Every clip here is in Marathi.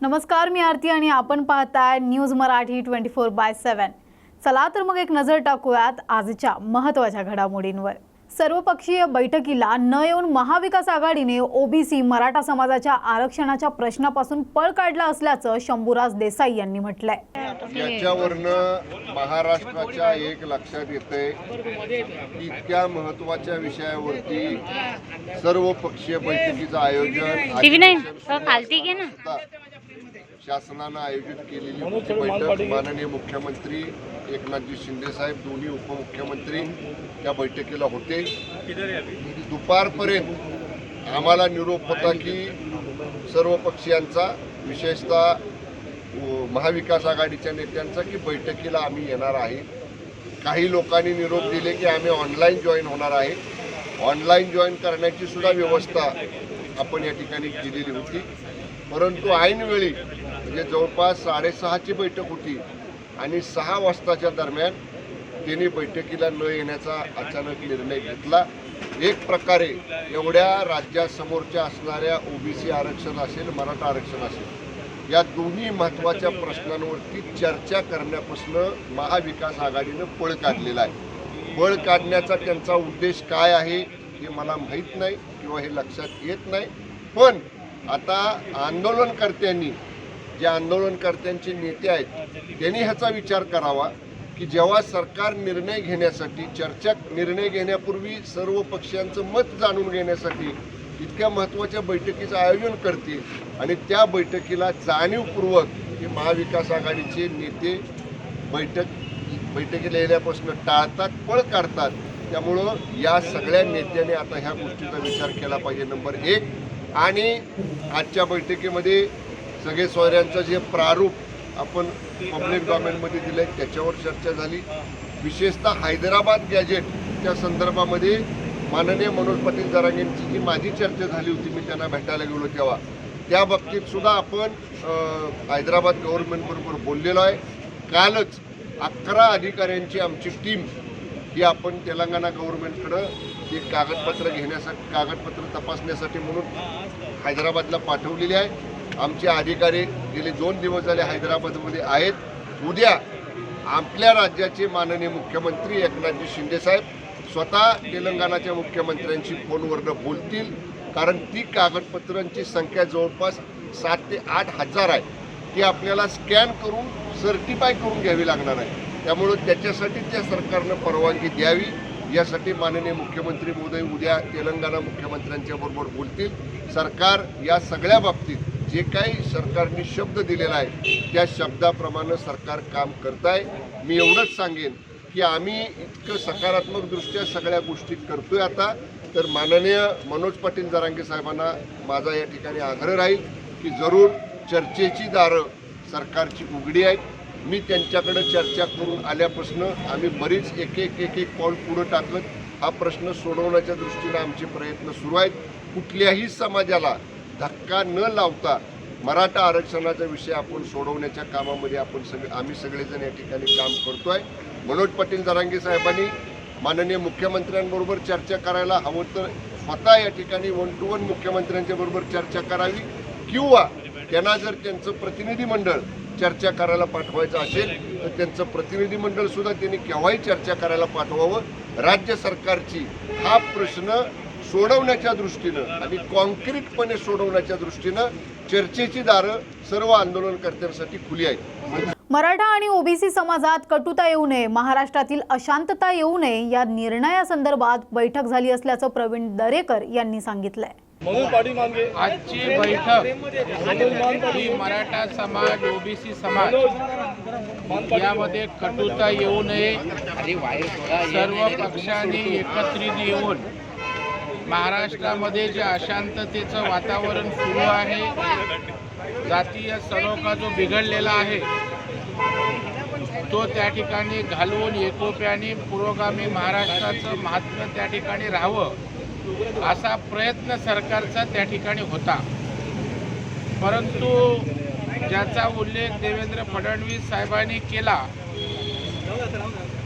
नमस्कार मी आरती आणि आपण पाहताय news Marathi twenty four by seven चला तर मग एक नजर टाकूयात आजच्या महत्त्वाच्या घडामोडींवर. सर्वपक्षीय बैठकीला न येऊन महाविकास आघाडीने ओबीसी मराठा समाजाच्या आरक्षणाच्या प्रश्नापासून पळ काढला असल्याचं शंभूराज देसाई यांनी म्हटलंय. याच्यावरनं महाराष्ट्राच्या एक लक्षात येतंय की इतक्या महत्त्वाच्या विषयावरती सर्व पक्षीय बैठकीचं आयोजन शासनानं आयोजित केलेली बैठक माननीय मुख्यमंत्री एकनाथजी शिंदे साहेब दोन्ही उपमुख्यमंत्री त्या बैठकीला होते. दुपारपर्यंत आम्हाला निरोप होता की सर्व पक्षीयांचा विशेषतः महाविकास आघाडीच्या नेत्यांचा की बैठकीला आम्ही येणार आहे. काही लोकांनी निरोप दिले की आम्ही ऑनलाईन जॉईन होणार आहे. ऑनलाईन जॉईन करण्याची सुद्धा व्यवस्था आपण या ठिकाणी केलेली होती. परंतु ऐनवेळी म्हणजे जवळपास साडेसहाची बैठक होती आणि सहा वाजताच्या दरम्यान त्यांनी बैठकीला न येण्याचा अचानक निर्णय घेतला. एक प्रकारे एवढ्या राज्यासमोरच्या असणाऱ्या ओबीसी आरक्षण असेल मराठा आरक्षण असेल या दोन्ही महत्त्वाच्या प्रश्नांवरती चर्चा करण्यापासून महाविकास आघाडीनं पळ काढलेला आहे. पळ काढण्याचा त्यांचा उद्देश काय आहे हे मला माहीत नाही किंवा हे लक्षात येत नाही. पण आता आंदोलनकर्त्यांनी जे आंदोलनकर्त्यांचे नेते आहेत त्यांनी ह्याचा विचार करावा की जेव्हा सरकार निर्णय घेण्यासाठी चर्चा निर्णय घेण्यापूर्वी सर्व पक्षांचं मत जाणून घेण्यासाठी इतक्या महत्त्वाच्या बैठकीचं आयोजन करते आणि त्या बैठकीला जाणीवपूर्वक हे महाविकास आघाडीचे नेते बैठक बैठकीला येण्यापासून टाळतात पळ काढतात. त्यामुळं या सगळ्या नेत्याने आता ह्या गोष्टीचा विचार केला पाहिजे नंबर एक. आणि आजच्या बैठकीमध्ये सगळे सोयऱ्यांचं जे प्रारूप आपण पब्लिक डॉमेनमध्ये दिलं आहे त्याच्यावर चर्चा झाली. विशेषतः हैदराबाद गॅजेटच्या संदर्भामध्ये माननीय मनोज पाटील जरांगेंची जी माझी चर्चा झाली होती मी त्यांना भेटायला गेलो तेव्हा. त्या बाबतीत सुद्धा आपण हैदराबाद गव्हर्नमेंटबरोबर बोललेलो आहे. कालच अकरा अधिकाऱ्यांची आमची टीम ही आपण तेलंगणा गव्हर्नमेंटकडं ते कागदपत्र घेण्यासाठी कागदपत्र तपासण्यासाठी म्हणून हैदराबादला पाठवलेली आहे. आमचे अधिकारी गेले दोन दिवस झाले हैदराबादमध्ये आहेत. उद्या आपल्या राज्याचे माननीय मुख्यमंत्री एकनाथजी शिंदेसाहेब स्वतः तेलंगणाच्या मुख्यमंत्र्यांशी फोनवरनं बोलतील. कारण ती कागदपत्रांची संख्या जवळपास सात ते आठ हजार आहे. ती आपल्याला स्कॅन करून सर्टिफाय करून घ्यावी लागणार आहे. त्यामुळं त्याच्यासाठी त्या सरकारनं परवानगी द्यावी. यासाठी माननीय मुख्यमंत्री महोदय उद्या तेलंगणा मुख्यमंत्र्यांच्या बरोबर बोलतील. सरकार या सगळ्या बाबतीत जे काही सरकारने शब्द दिलेला आहे त्या शब्दाप्रमाणे सरकार काम करत आहे मी एवढंच सांगेन की आम्ही इतकं सकारात्मकदृष्ट्या सगळ्या गोष्टी करतोय आता. तर माननीय मनोज पाटील जरांगे साहेबांना माझा या ठिकाणी आग्रह राहील की जरूर चर्चेची दारं सरकारची उघडी आहेत. मी त्यांच्याकडे चर्चा करून आल्यापासून आम्ही बरीच एक एक एक एक पाऊल पुढं टाकत हा प्रश्न सोडवण्याच्या दृष्टीनं आमचे प्रयत्न सुरू आहेत. कुठल्याही समाजाला धक्का न लावता मराठा आरक्षणाचा विषय आपण सोडवण्याच्या कामामध्ये आपण सगळे आम्ही सगळेजण या ठिकाणी काम करतोय. मनोज पाटील जरांगे साहेबांनी माननीय मुख्यमंत्र्यांबरोबर चर्चा करायला हवं तर स्वतः या ठिकाणी वन टू वन मुख्यमंत्र्यांच्या बरोबर चर्चा करावी किंवा त्यांना जर त्यांचं प्रतिनिधी मंडळ चर्चा करायला पाठवायचं असेल तर त्यांचं प्रतिनिधी मंडळ सुद्धा त्यांनी केव्हाही चर्चा करायला पाठवावं. राज्य सरकारची हा प्रश्न सोडवण्याच्या दृष्टीनं आणि कॉन्क्रीटपणे सोडवण्याच्या दृष्टीनं चर्चेची दारं सर्व आंदोलनकर्त्यांसाठी खुली आहेत. मराठा आणि ओबीसी समाजात कटुता येऊ नये महाराष्ट्रातील अशांतता येऊ नये या निर्णयासंदर्भात बैठक झाली असल्याचं प्रवीण दरेकर यांनी सांगितलंय. म्हणून पाठी मागे. आजची बैठक ही मराठा समाज ओबीसी समाज यामध्ये कटुता येऊ नये. सर्व पक्षांनी एकत्रित येऊन महाराष्ट्रामध्ये जे अशांततेचं वातावरण सुरू आहे जातीय सलोखा जो बिघडलेला आहे तो त्या ठिकाणी घालवून एकोप्याने पुरोगामी महाराष्ट्राचं महात्म्य त्या ठिकाणी राहावं असा प्रयत्न सरकारचा त्या ठिकाणी होता. परंतु ज्याचा उल्लेख देवेंद्र फडणवीस साहेबांनी केला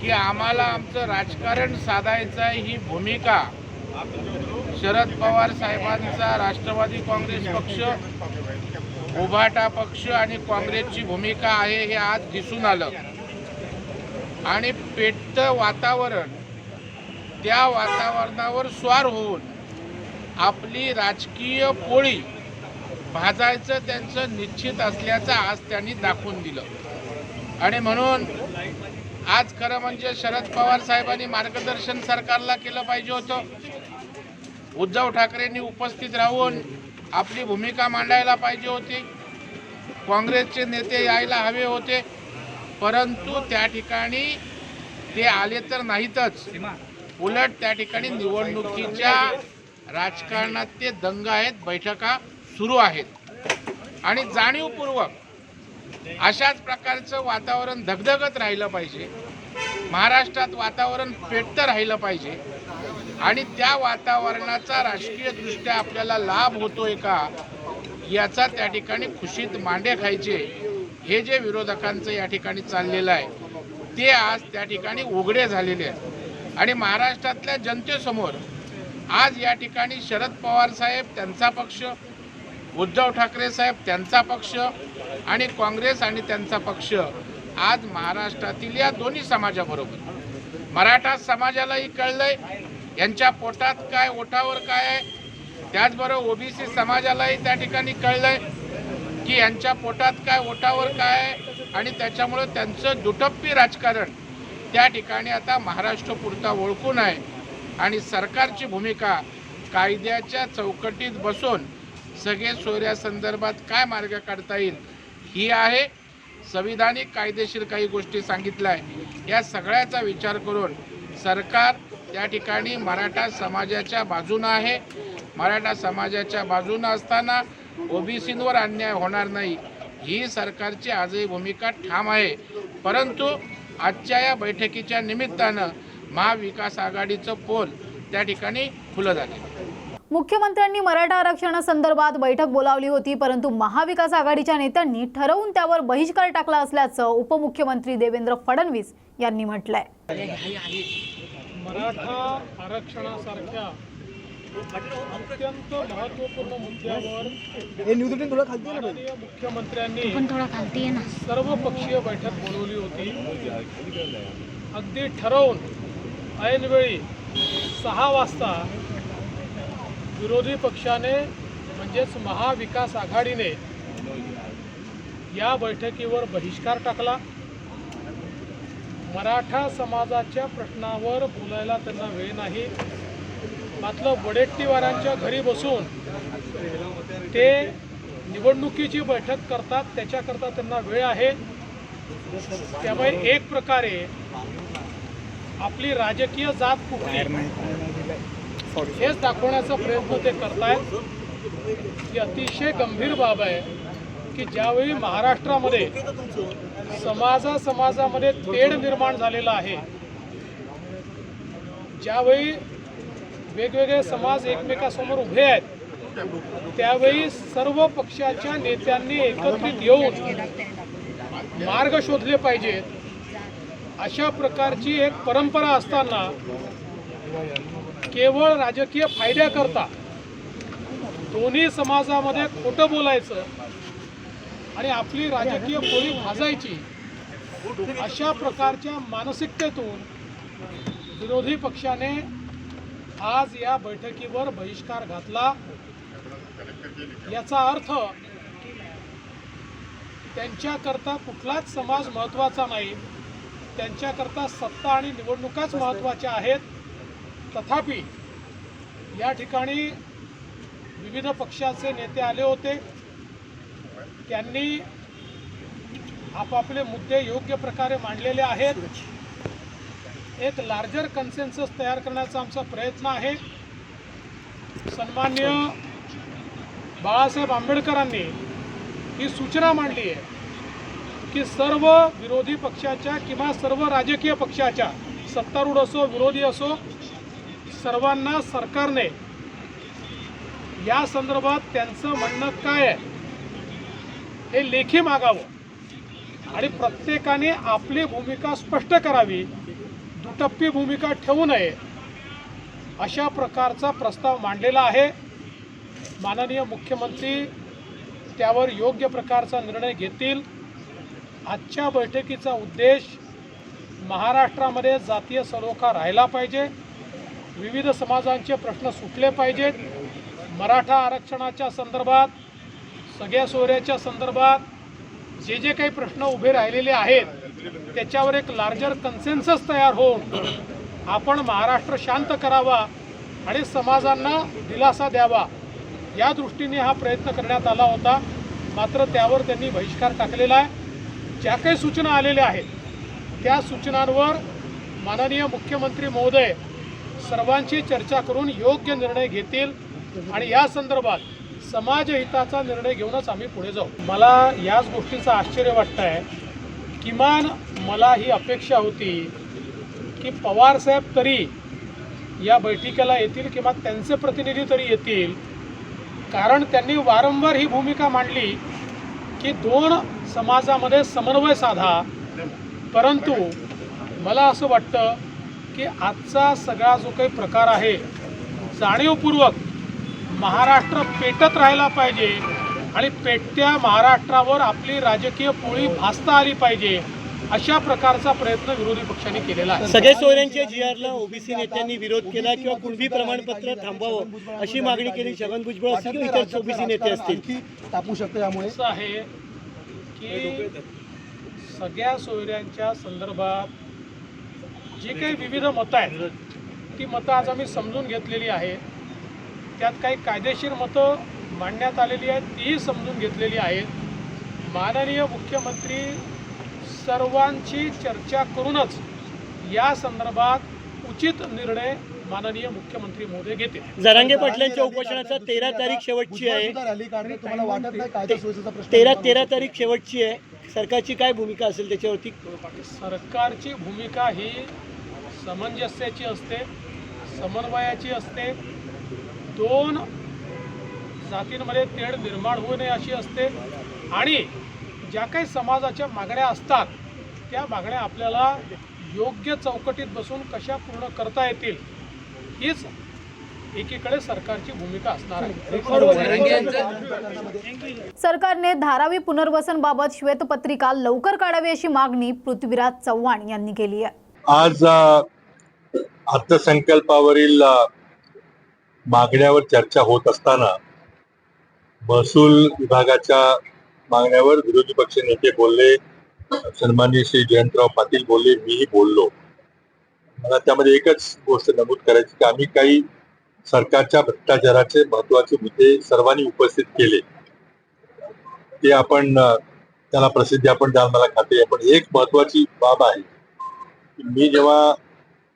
की आम्हाला आमचं राजकारण साधायचं आहे ही भूमिका शरद पवार साहेबांचा राष्ट्रवादी काँग्रेस पक्ष उभाटा पक्ष आणि काँग्रेसची भूमिका आहे हे आज दिसून आलं. आणि पेटतं वातावरण त्या वातावरणावर स्वार होऊन आपली राजकीय पोळी भाजायचं त्यांचं निश्चित असल्याचं आज त्यांनी दाखवून दिलं. आणि म्हणून आज खरं म्हणजे शरद पवार साहेबांनी मार्गदर्शन सरकारला केलं पाहिजे होतं. उद्धव ठाकरेंनी उपस्थित राहून आपली भूमिका मांडायला पाहिजे होती. काँग्रेसचे नेते यायला हवे होते. परंतु त्या ठिकाणी ते आले तर नाहीतच. उलट त्या ठिकाणी निवडणुकीच्या राजकारणात ते दंग आहेत बैठका सुरू आहेत. आणि जाणीवपूर्वक अशाच प्रकारचं वातावरण धगधगत राहिलं पाहिजे. महाराष्ट्रात वातावरण पेटतं राहिलं पाहिजे. आणि त्या वातावरणाचा राजकीयदृष्ट्या आपल्याला लाभ होतोय का याचा त्या ठिकाणी खुशीत मांडे खायचे. हे जे विरोधकांचं या ठिकाणी चाललेलं आहे ते आज त्या ठिकाणी उघडे झालेले आहेत. आणि महाराष्ट्रातल्या जनतेसमोर आज या ठिकाणी शरद पवार साहेब त्यांचा पक्ष उद्धव ठाकरे साहेब त्यांचा पक्ष आणि काँग्रेस आणि त्यांचा पक्ष आज महाराष्ट्रातील या दोन्ही समाजाबरोबर. मराठा समाजालाही कळलंय यांच्या पोटात काय ओठावर काय आहे त्याचबरोबर ओबीसी समाजालाही त्या ठिकाणी कळलंय की यांच्या पोटात काय ओठावर काय आहे आणि त्याच्यामुळं त्यांचं दुटप्पी राजकारण त्या ठिकाणी आता महाराष्ट्र पुरता ओळखून आहे. आणि सरकारची भूमिका कायद्याच्या चौकटीत बसून सगळे सोयऱ्यासंदर्भात काय मार्ग काढता येईल ही आहे संविधानिक कायदेशीर काही गोष्टी सांगितल्या आहे या सगळ्याचा विचार करून सरकार त्या ठिकाणी मराठा समाजाच्या बाजूनं आहे. मराठा समाजाच्या बाजूनं असताना ओबीसींवर अन्याय होणार नाही. ही सरकारची आजही भूमिका ठाम आहे. परंतु आजच्या या बैठकीच्या निमित्तानं महाविकास आघाडीचं पोल त्या ठिकाणी खुलं झालं मुख्यमंत्र्यांनी मराठा आरक्षणासंदर्भात बैठक बोलावली होती परंतु महाविकास आघाडीच्या नेत्यांनी ठरवून त्यावर बहिष्कार टाकला असल्याचं उपमुख्यमंत्री देवेंद्र फडणवीस यांनी म्हटलंय. मराठा आरक्षणासारख्या अत्यंत महत्त्वपूर्ण मुद्द्यावर माननीय मुख्यमंत्र्यांनी पण थोडा खालती आहे ना. सर्वपक्षीय बैठक बोलवली होती. अगदी ठरवून ऐनवेळी सहा वाजता विरोधी पक्षाने म्हणजेच महाविकास आघाडीने या बैठकीवर बहिष्कार टाकला. मराठा समाजाच्या प्रश्नावर बोलायला त्यांना वेळ नाही. मात्र वडेट्टीवारांच्या घरी बसून ते निवडणुकीची बैठक करतात त्याच्याकरता त्यांना वेळ आहे. त्यामुळे एक प्रकारे आपली राजकीय जात कुठली हेच दाखवण्याचा प्रयत्न ते करतायत. ही अतिशय गंभीर बाब आहे. की ज्यावेळी महाराष्ट्रामध्ये समाजा समाजामध्ये तेढ निर्माण झालेला आहे ज्यावेळी वेगवेगळे समाज एकमेकासमोर उभे आहेत त्यावेळी सर्व पक्षाच्या नेत्यांनी एकत्रित येऊन मार्ग शोधले पाहिजेत. अशा प्रकारची एक परंपरा असताना केवळ राजकीय फायद्याकरता दोन्ही समाजामध्ये खोटं बोलायचं आणि आपली राजकीय पोळी भाजायची अशा प्रकारच्या मानसिकतेतून विरोधी पक्षाने आज या बैठकीवर बहिष्कार घातला. याचा अर्थ त्यांच्याकरता कुठलाच समाज महत्त्वाचा नाही. त्यांच्याकरता सत्ता आणि निवडणुकाच महत्त्वाच्या आहेत. तथापि या ठिकाणी विविध पक्षाचे नेते आले होते. त्यांनी आपापले मुद्दे योग्य प्रकारे मांडलेले आहेत. एक लार्जर कन्सेन्सस तयार करण्याचा आमचा प्रयत्न आहे. सन्मान्य बाळासाहेब आंबेडकरांनी ही सूचना मांडली आहे की सर्व विरोधी पक्षाच्या किंवा सर्व राजकीय पक्षाच्या सत्तारूढ असो विरोधी असो सर्वांना सरकारने या संदर्भात त्यांचं म्हणणं काय आहे? हे लेखी मागावं. आणि प्रत्येकाने आपली भूमिका स्पष्ट करावी दुटप्पी भूमिका ठेवू नये अशा प्रकारचा प्रस्ताव मांडलेला आहे. माननीय मुख्यमंत्री त्यावर योग्य प्रकारचा निर्णय घेतील. आजच्या बैठकीचा उद्देश महाराष्ट्रामध्ये जातीय सलोखा राहिला पाहिजे. विविध समाजांचे प्रश्न सुटले पाहिजेत. मराठा आरक्षणाच्या संदर्भात सगळ्या सोयऱ्याच्या संदर्भात जे जे काही प्रश्न उभे राहिलेले आहेत त्याच्यावर एक लार्जर कन्सेन्सस तयार होऊन आपण महाराष्ट्र शांत करावा आणि समाजांना दिलासा द्यावा या दृष्टीने हा प्रयत्न करण्यात आला होता. मात्र त्यावर त्यांनी बहिष्कार टाकलेला आहे. ज्या काही सूचना आलेल्या आहेत त्या सूचनांवर माननीय मुख्यमंत्री महोदय सर्वांची चर्चा करून योग्य निर्णय घेतील आणि या संदर्भात समाजहिताचा निर्णय घेऊनच आम्ही पुढे जाऊ. मला याच गोष्टीचं आश्चर्य वाटतं आहे किमान मला ही अपेक्षा होती की पवारसाहेब तरी या बैठकीला येतील किंवा त्यांचे प्रतिनिधी तरी येतील. कारण त्यांनी वारंवार ही भूमिका मांडली की दोन समाजामध्ये समन्वय साधा. परंतु मला असं वाटतं की आजचा सगळा जो काही प्रकार आहे जाणीवपूर्वक महाराष्ट्र पेटत राहायला पाहिजे. आणि पेटत्या महाराष्ट्रावर आपली राजकीय पोळी भासता आली पाहिजे अशा प्रकारचा प्रयत्न विरोधी पक्षांनी केलेला आहे. सगळे सोयऱ्यांच्या जी आरला ओबीसी नेत्यांनी विरोध केला किंवा कुणबी प्रमाणपत्र थांबवावं अशी मागणी केली छगन भुजबळ असतील किंवा इतर ओबीसी नेते असतील. तापू शकते यामुळे. असं आहे की सगळ्या सोयऱ्यांच्या संदर्भात जी काही विविध मतं आहेत ती मतं आज आम्ही समजून घेतलेली आहे त्यात काही कायदेशीर मतं मांडण्यात आलेली आहेत तीही समजून घेतलेली आहेत. माननीय मुख्यमंत्री सर्वांची चर्चा करूनच या संदर्भात उचित निर्णय माननीय मुख्यमंत्री महोदय घेतील. जरांगे पाटलांच्या उपोषणाचा तेरा तारीख शेवटची आहे. तेरा तेरा? तारीख शेवटची आहे. सरकारची काय भूमिका असेल त्याच्यावरती? सरकारची भूमिका ही समंजस्याची असते समन्वयाची असते दोन जातींमध्ये तेढ निर्माण होऊ नये अशी असते आणि ज्या काही समाजाच्या मागण्या असतात त्या मागण्या आपल्याला योग्य चौकटीत बसून कशा पूर्ण करता येतील हीच एकीकडे सरकारची भूमिका असणार आहे सरकारने धारावी पुनर्वसनबाबत श्वेतपत्रिका लवकर काढावी अशी मागणी पृथ्वीराज चव्हाण यांनी केली आहे आज अर्थसंकल्पावरील मागण्यावर चर्चा होत असताना महसूल विभागाच्या मागण्यावर विरोधी पक्ष नेते बोलले. सन्मान्य श्री जयंतराव पाटील बोलले मीही बोललो. मला त्यामध्ये एकच गोष्ट नमूद करायची की आम्ही काही सरकारच्या भ्रष्टाचाराचे महत्त्वाचे मुद्दे सर्वांनी उपस्थित केले. ते आपण त्याला प्रसिद्धी आपण द्याल मला खाते आहे. पण एक महत्वाची बाब आहे की मी जेव्हा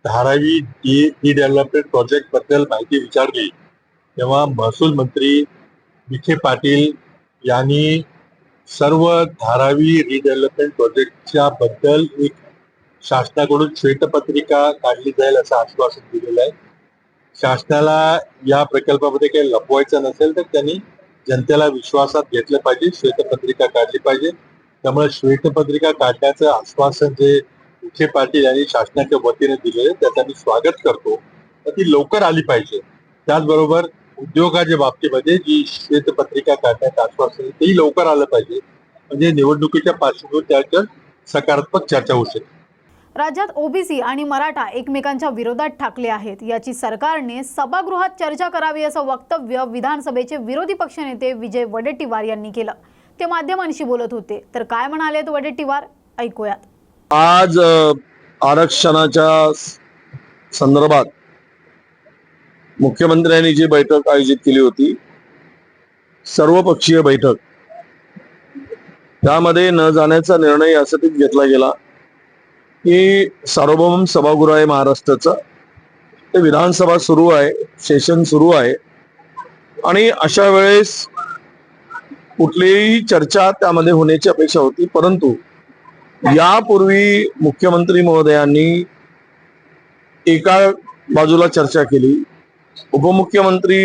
धारावी डी डेव्हलपमेंट प्रोजेक्टबद्दल माहिती विचारली. तेव्हा महसूल मंत्री विखे पाटील यांनी सर्व धारावी रिडेव्हलपमेंट प्रोजेक्टच्या बद्दल एक शासनाकडून श्वेतपत्रिका काढली जाईल असं आश्वासन दिलेलं आहे. शासनाला या प्रकल्पामध्ये काही लपवायचं नसेल तर त्यांनी जनतेला विश्वासात घेतलं पाहिजे श्वेतपत्रिका काढली पाहिजे. त्यामुळे श्वेतपत्रिका काढण्याचं आश्वासन जे विखे पाटील यांनी शासनाच्या वतीने दिलेले त्याचं मी स्वागत करतो. तर ती लवकर आली पाहिजे. त्याचबरोबर उद्योगाच्या बाबतीमध्ये जी श्वेतपत्रिका काढण्याचं आश्वासन तेही लवकर आलं पाहिजे. म्हणजे निवडणुकीच्या पार्श्वभूमीवर त्याच्यावर सकारात्मक चर्चा होऊ शकते राज्यात ओबीसी आणि मराठा एकमेकांच्या विरोधात ठाकले आहेत. याची सरकारने सभागृहात चर्चा करावी असं वक्तव्य विधानसभेचे विरोधी पक्षनेते विजय वडेट्टीवार यांनी केलं. ते माध्यमांशी बोलत होते. तर काय म्हणाले वडेट्टीवार? ऐकूयात. आज आरक्षणाच्या संदर्भात मुख्यमंत्र्यांनी जी बैठक आयोजित केली होती सर्वपक्षीय बैठक त्यामध्ये न जाण्याचा निर्णय यासाठी घेतला गेला की सार्वभौम सभागृह आहे महाराष्ट्राचं. ते विधानसभा सुरू आहे सेशन सुरू आहे. आणि अशा वेळेस कुठलीही चर्चा त्यामध्ये होण्याची अपेक्षा होती परंतु यापूर्वी मुख्यमंत्री महोदयांनी एका बाजूला चर्चा केली. उपमुख्यमंत्री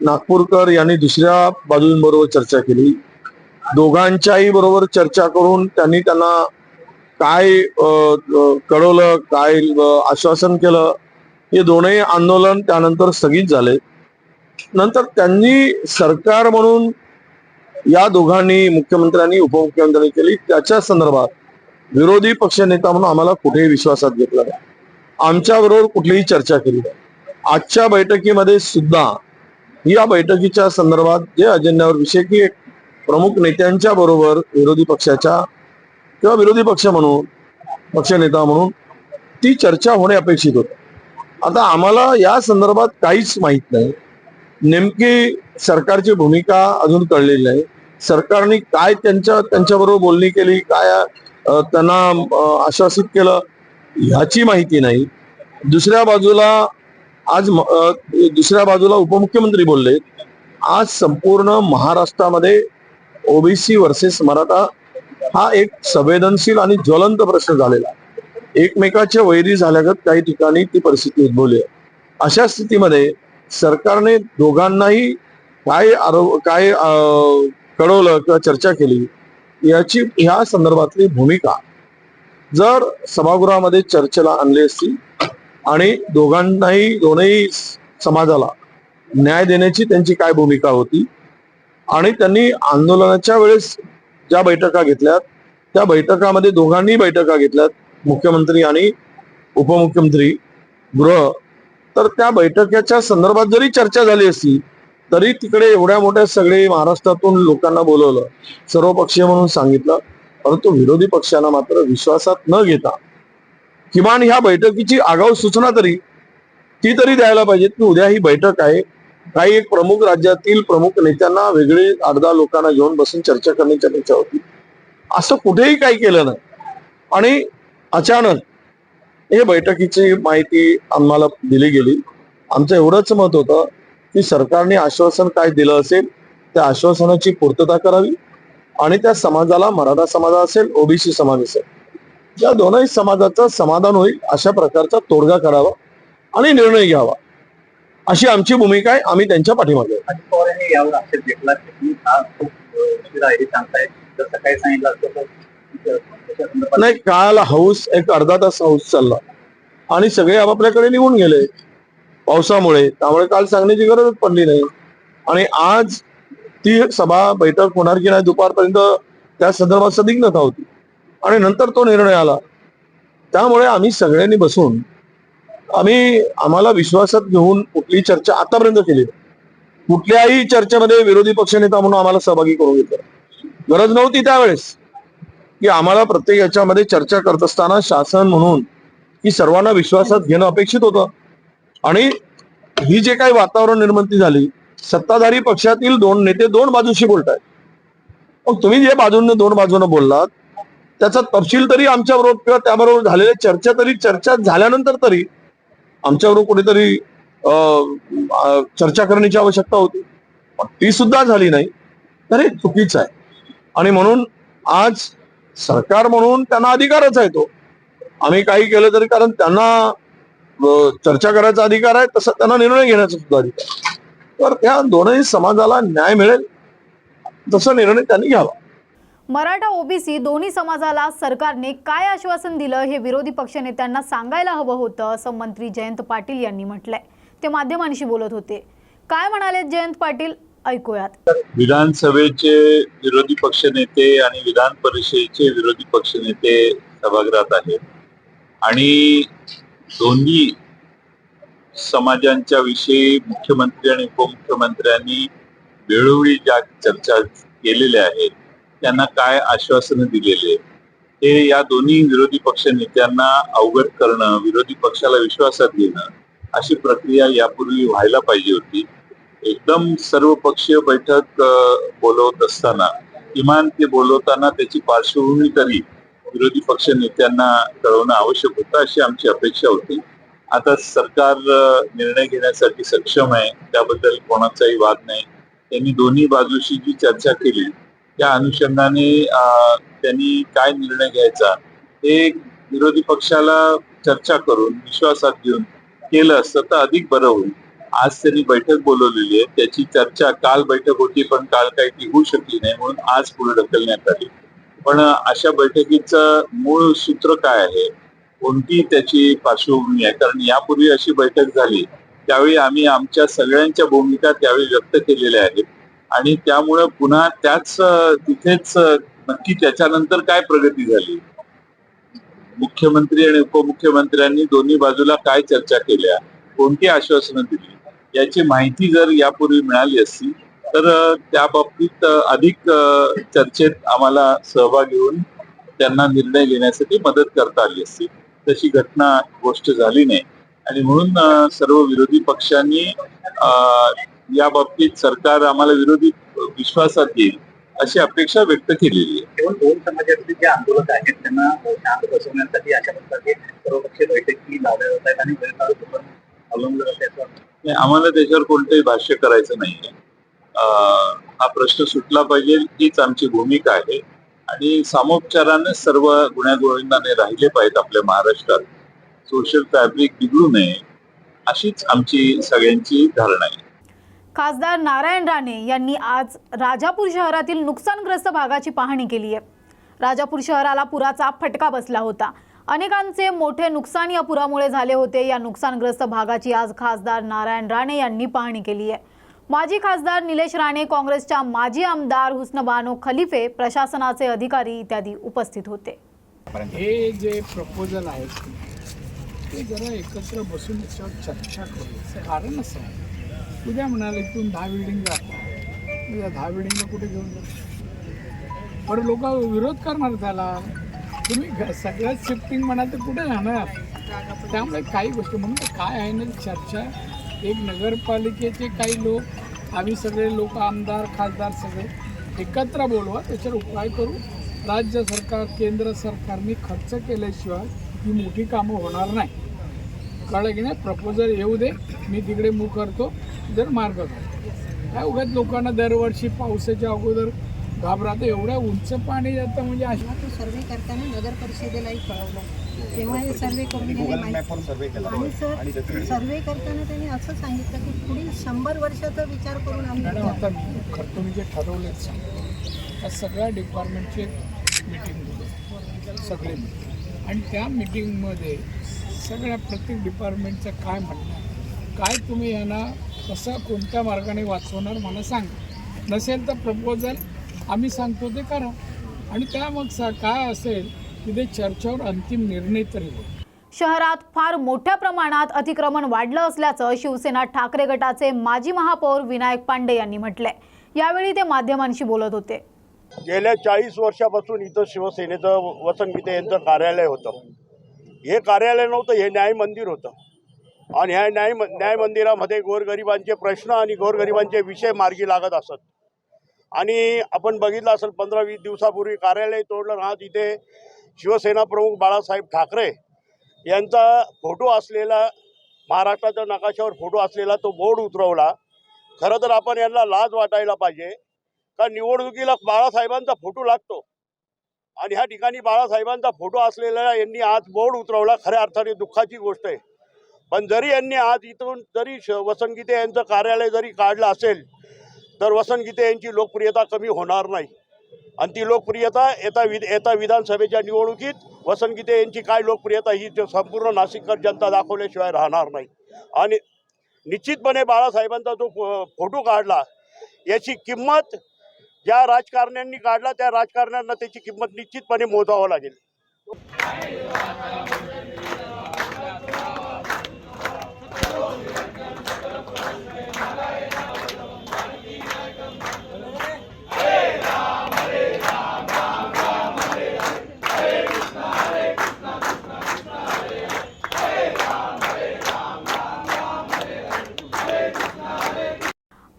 नागपूरकर यांनी दुसऱ्या बाजूंबरोबर चर्चा केली. दोघांच्याही बरोबर चर्चा करून त्यांनी त्यांना काय कळवलं काय आश्वासन केलं हे दोनही आंदोलन त्यानंतर स्थगित झाले. नंतर त्यांनी सरकार म्हणून या दोघांनी मुख्यमंत्र्यांनी उपमुख्यमंत्र्यांनी केली. त्याच्या संदर्भात विरोधी पक्ष नेता म्हणून आम्हाला कुठेही विश्वासात घेतला नाही. आमच्या बरोबर कुठलीही चर्चा केली नाही. आजच्या बैठकीमध्ये सुद्धा या बैठकीच्या संदर्भात जे अजेंड्यावर विषय की एक प्रमुख नेत्यांच्या बरोबर विरोधी पक्षाच्या किंवा विरोधी पक्ष म्हणून पक्षनेता म्हणून ती चर्चा होणे अपेक्षित होते. आता आम्हाला या संदर्भात काहीच माहीत नाही. नेमकी सरकारची भूमिका अजून कळलेली नाही. सरकारने काय त्यांच्या त्यांच्याबरोबर बोलणी केली काय त्यांना आश्वासित केलं. ह्याची माहिती नाही. दुसऱ्या बाजूला आज म- दुसऱ्या बाजूला उपमुख्यमंत्री बोलले. आज संपूर्ण महाराष्ट्रामध्ये ओबीसी वर्सेस मराठा हा एक संवेदनशील आणि ज्वलंत प्रश्न झालेला एकमेकाच्या वैरी झाल्यागत काही ठिकाणी ती परिस्थिती उद्भवली आहे. अशा स्थितीमध्ये सरकारने दोघांनाही काय आरो काय कळवलं किंवा चर्चा केली याची ह्या संदर्भातली भूमिका जर सभागृहामध्ये चर्चेला आणली असती आणि दोघांनाही दोनही समाजाला न्याय देण्याची त्यांची काय भूमिका होती आणि त्यांनी आंदोलनाच्या वेळेस ज्या बैठका घेतल्यात त्या बैठकामध्ये दोघांनी बैठका घेतल्यात मुख्यमंत्री आणि उपमुख्यमंत्री गृह तर त्या बैठकीच्या संदर्भात जरी चर्चा झाली असती तरी तिकडे एवढ्या मोठ्या सगळे महाराष्ट्रातून लोकांना बोलवलं. सर्वपक्षीय म्हणून सांगितलं. परंतु विरोधी पक्षांना मात्र विश्वासात न घेता किमान ह्या बैठकीची आगाऊ सूचना तरी ती तरी द्यायला पाहिजे की उद्या ही बैठक आहे. काही एक प्रमुख राज्यातील प्रमुख नेत्यांना वेगळे अर्धा लोकांना घेऊन बसून चर्चा करण्याची अपेक्षा होती असं कुठेही काही केलं नाही. आणि अचानक हे बैठकीची माहिती आम्हाला दिली गेली. आमचं एवढंच मत होतं की सरकारने आश्वासन काय दिलं असेल त्या आश्वासनाची पूर्तता करावी आणि त्या समाजाला मराठा समाज असेल ओबीसी समाज असेल. या दोनही समाजाचं समाधान होईल अशा प्रकारचा तोडगा करावा आणि निर्णय घ्यावा. अशी आमची भूमिका आहे आम्ही त्यांच्या पाठीमागे हा नाही काल हाऊस एक अर्धा तास हाऊस चालला. आणि सगळे आपापल्याकडे निघून गेले. पावसामुळे. त्यामुळे काल सांगण्याची गरजच पडली नाही. आणि आज ती सभा बैठक होणार की नाही दुपारपर्यंत त्या संदर्भात संदिग्धता होती. आणि नंतर तो निर्णय आला. त्यामुळे आम्ही सगळ्यांनी बसून आम्ही आम्हाला विश्वासात घेऊन कुठली चर्चा आतापर्यंत केली कुठल्याही चर्चेमध्ये विरोधी पक्षनेता म्हणून आम्हाला सहभागी करून घेतलं गरज नव्हती त्यावेळेस की आम्हाला प्रत्येक याच्यामध्ये चर्चा करत असताना शासन म्हणून की सर्वांना विश्वासात घेणं अपेक्षित होतं. आणि ही जे काही वातावरण निर्मिती झाली सत्ताधारी पक्षातील दोन नेते दोन बाजूशी बोलतायत मग तुम्ही जे बाजूने दोन बाजूने बोललात त्याचा तपशील तरी आमच्याबरोबर किंवा त्याबरोबर झालेल्या चर्चा तरी चर्चा झाल्यानंतर तरी आमच्याबरोबर कुठेतरी अं, चर्चा करण्याची आवश्यकता होती. पण ती सुद्धा झाली नाही. तर हे चुकीचं आहे. आणि म्हणून आज सरकार म्हणून त्यांना अधिकारच आहे तो. आम्ही काही केलं तरी कारण त्यांना चर्चा करायचा अधिकार आहे तसं त्यांना निर्णय घेण्याचा सुद्धा अधिकार. तर त्या दोनही समाजाला न्याय मिळेल तसा निर्णय त्यांनी घ्यावा. मराठा ओबीसी दोन्ही समाजाला सरकारने काय आश्वासन दिलं हे विरोधी पक्षनेत्यांना सांगायला हवं होतं असं मंत्री जयंत पाटील यांनी म्हटलंय. ते माध्यमांशी बोलत होते. काय म्हणाले जयंत पाटील? ऐकूयात. विधानसभेचे विरोधी पक्षनेते आणि विधान परिषदेचे विरोधी पक्षनेते सभागृहात आहेत. आणि दोन्ही समाजांच्या विषयी मुख्यमंत्री आणि उपमुख्यमंत्र्यांनी वेळोवेळी ज्या चर्चा केलेल्या आहेत त्यांना काय आश्वासनं दिलेले हे या दोन्ही विरोधी पक्ष नेत्यांना अवगत करणं विरोधी पक्षाला विश्वासात घेणं अशी प्रक्रिया यापूर्वी व्हायला पाहिजे होती. एकदम सर्व पक्षीय बैठक बोलवत असताना किमान ते बोलवताना त्याची पार्श्वभूमी तरी विरोधी पक्ष नेत्यांना कळवणं आवश्यक होतं अशी आमची अपेक्षा होती. आता सरकार निर्णय घेण्यासाठी सक्षम आहे त्याबद्दल कोणाचाही वाद नाही. त्यांनी दोन्ही बाजूशी जी चर्चा केली त्या अनुषंगाने त्यांनी काय निर्णय घ्यायचा हे विरोधी पक्षाला चर्चा करून विश्वासात घेऊन केलं असतं तर अधिक बरं होईल. आज त्यांनी बैठक बोलवलेली आहे त्याची चर्चा काल बैठक होती पण काल काही ती होऊ शकली नाही म्हणून आज पुढे ढकलण्यात आली. पण अशा बैठकीचं मूळ सूत्र काय आहे? कोणती त्याची पार्श्वभूमी आहे? कारण यापूर्वी अशी बैठक झाली त्यावेळी आम्ही आमच्या सगळ्यांच्या भूमिका त्यावेळी व्यक्त केलेल्या आहेत. आणि त्यामुळं पुन्हा त्याच तिथेच नक्की त्याच्यानंतर काय प्रगती झाली? मुख्यमंत्री आणि उपमुख्यमंत्र्यांनी दोन्ही बाजूला काय चर्चा केल्या? कोणती आश्वासनं दिली? याची माहिती जर यापूर्वी मिळाली असती तर त्या बाबतीत अधिक चर्चेत आम्हाला सहभाग घेऊन त्यांना निर्णय घेण्यासाठी मदत करता आली असती. तशी घटना गोष्ट झाली नाही. आणि म्हणून सर्व विरोधी पक्षांनी या बाबतीत सरकार आम्हाला विरोधी विश्वासात येईल अशी अपेक्षा व्यक्त केलेली आहे. केवळ दोन समाजातील जे आंदोलक आहेत त्यांना शांत बसवण्यासाठी अशा प्रकारचे सर्वपक्षीय बैठकी लावल्या जात आहेत आणि आम्हाला त्याच्यावर कोणतंही भाष्य करायचं नाहीये. हा प्रश्न सुटला पाहिजे हीच आमची भूमिका आहे. आणि सामोपचाराने सर्व गुण्यागोविंदाने राहिले पाहिजेत आपल्या महाराष्ट्रात. सोशल फॅब्रिक बिघडू नये अशीच आमची सगळ्यांची धारणा आहे. खासदार नारायण राणे यांनी आज राजापूर शहरातील नुकसानग्रस्त भागाची पाहणी केली आहे. राजापूर शहराला पुराचा फटका बसला होता. अनेकांचे मोठे नुकसान या पुरामुळे झाले होते. या नुकसानग्रस्त भागाची आज खासदार नारायण राणे यांनी पाहणी केली आहे. माजी खासदार निलेश राणे काँग्रेसच्या माजी आमदार हुस्नबानो खलिफे प्रशासनाचे अधिकारी इत्यादी उपस्थित होते. हे जे प्रपोजल आहे ते जरा एकत्र बसून त्याच्यावर चर्चा करू. कारण असं आहे. उद्या म्हणाले इथून दहा बिल्डिंग जातात उद्या दहा बिल्डिंगला कुठे घेऊन जातात बरं लोक विरोध करणार त्याला. तुम्ही घ- सगळ्यात शिफ्टिंग म्हणाल तर कुठे राहणार? त्यामुळे काही गोष्टी म्हणून काय आहे ना चर्चा एक नगरपालिकेचे काही लोक आम्ही सगळे लोक आमदार खासदार सगळे एकत्र बोलवा त्याच्यावर उपाय करू. राज्य सरकार केंद्र सरकारने खर्च केल्याशिवाय ही मोठी कामं होणार नाही. कळलं की नाही? प्रपोजल येऊ दे मी तिकडे मूव करतो जर मार्ग करतो काय उगाच लोकांना दरवर्षी पावसाच्या अगोदर घाबरातो एवढ्या उंच पाणी जातं म्हणजे अशा सर्वे करताना नगर परिषदेलाही कळवलं. तेव्हा हे सर्वे करून गेले माहिती. आणि सर सर्वे करताना त्यांनी असं सांगितलं की पुढील शंभर वर्षाचा विचार करून आम्ही तुम्ही जे ठरवलेच सांगा त्या सगळ्या डिपार्टमेंटची मीटिंग सगळे. आणि त्या मीटिंगमध्ये सगळ्या प्रत्येक डिपार्टमेंटचं काय म्हणणं काय तुम्ही यांना कसं कोणत्या मार्गाने वाचवणार मला सांगा. नसेल तर प्रपोजल आम्ही सांगतो ते करा. आणि त्या मग स काय असेल तिथे चर्चेवर अंतिम निर्णय तरी होईल. शहरात फार मोठ्या प्रमाणात अतिक्रमण वाढलं असल्याचं शिवसेना ठाकरे गटाचे माजी महापौर विनायक पांडे यांनी म्हटलंय. यावेळी ते माध्यमांशी बोलत होते. गेल्या चाळीस वर्षापासून इथं शिवसेनेचं वसंत गीते यांचं कार्यालय होतं. हे कार्यालय नव्हतं हे न्याय मंदिर होतं. आणि ह्या न्याय न्याय मंदिरामध्ये गोरगरिबांचे प्रश्न आणि गोरगरिबांचे विषय मार्गी लागत असत. आणि आपण बघितलं असेल पंधरा वीस दिवसापूर्वी कार्यालय तोडलं ना तिथे शिवसेना प्रमुख बाळासाहेब ठाकरे यांचा फोटो असलेला महाराष्ट्राच्या नकाशावर फोटो असलेला तो बोर्ड उतरवला. खरं तर आपण यांना लाज वाटायला पाहिजे का निवडणुकीला बाळासाहेबांचा फोटो लागतो? आणि ह्या ठिकाणी बाळासाहेबांचा फोटो असलेला यांनी आज बोर्ड उतरवला खऱ्या अर्थाने दुःखाची गोष्ट आहे. पण जरी यांनी आज इथून जरी श वसंत गीते यांचं कार्यालय जरी काढलं असेल तर वसंत गीते यांची लोकप्रियता कमी होणार नाही. आणि ती लोकप्रियता येता वि येता विधानसभेच्या निवडणुकीत वसंतगीते यांची काय लोकप्रियता ही ते संपूर्ण नाशिककर जनता दाखवल्याशिवाय राहणार नाही. आणि निश्चितपणे बाळासाहेबांचा जो फो- फोटो काढला याची किंमत ज्या राजकारण्यांनी काढला त्या राजकारण्यांना त्याची किंमत निश्चितपणे मोजावं लागेल.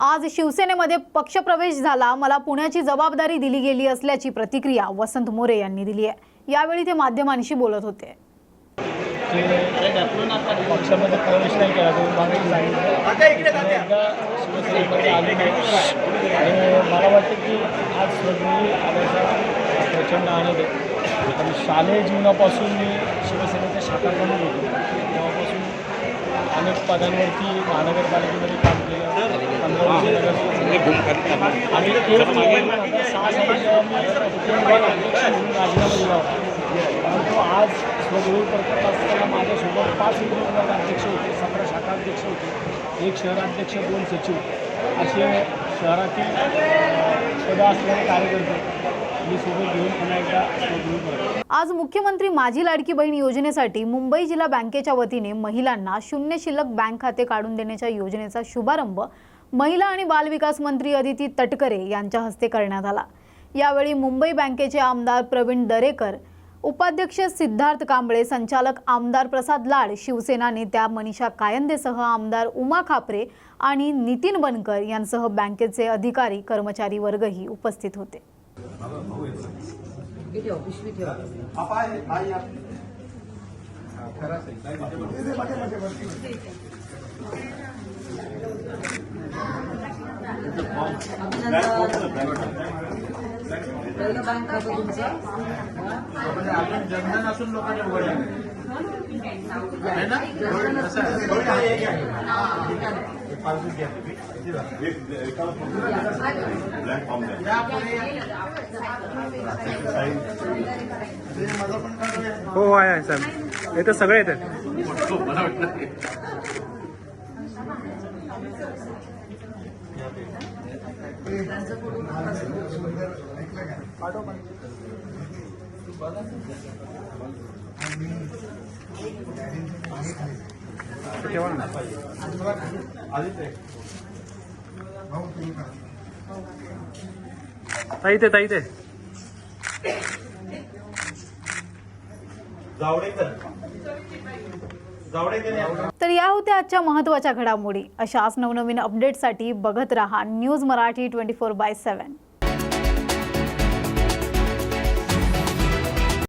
आज शिवसेनेमध्ये पक्षप्रवेश झाला. मला पुण्याची जबाबदारी दिली गेली असल्याची प्रतिक्रिया वसंत मोरे यांनी दिली आहे. यावेळी ते माध्यमांशी बोलत होते. पक्षामध्ये प्रवेश नाही केला मला वाटतं की आज प्रचंड आनंद आहे. आणि शालेय जीवनापासून मी शिवसेनेच्या शाखा प्रमुख होतो अनेक पदांवरती महानगरपालिकेमध्ये काम केलं. आणि सहा परंतु आज स्वगृह करत असताना माझ्यासोबत पाच विभाग अध्यक्ष होते सतरा शाखा अध्यक्ष होते एक शहराध्यक्ष दोन सचिव असे शहरातील पद असलेले कार्यकर्ते आज मुख्यमंत्री माझी लाडकी बहीण योजनेसाठी मुंबई जिल्हा बँकेच्या वतीने महिलांना शून्य शिल्लक बँक खाते काढून देण्याच्या योजनेचा शुभारंभ महिला आणि बालविकास मंत्री अदिती तटकरे यांच्या हस्ते करण्यात आला. यावेळी मुंबई बँकेचे आमदार प्रवीण दरेकर उपाध्यक्ष सिद्धार्थ कांबळे संचालक आमदार प्रसाद लाड शिवसेना नेत्या मनीषा कायंदेसह आमदार उमा खापरे आणि नितीन बनकर यांसह बँकेचे अधिकारी कर्मचारी वर्गही उपस्थित होते. किती ऑफिसली ठेवा. पहिलं बँक खातं तुमचं. जनधन असून लोकांनी उघडलं पासबुक घ्या तुम्ही. हो आहे आहे साहेब. हे तर सगळे येतात ताई ते ताई ते तर या होत्या आजच्या महत्त्वाच्या घडामोडी. अशाच नवनवीन अपडेटसाठी बघत रहा news Marathi twenty four by seven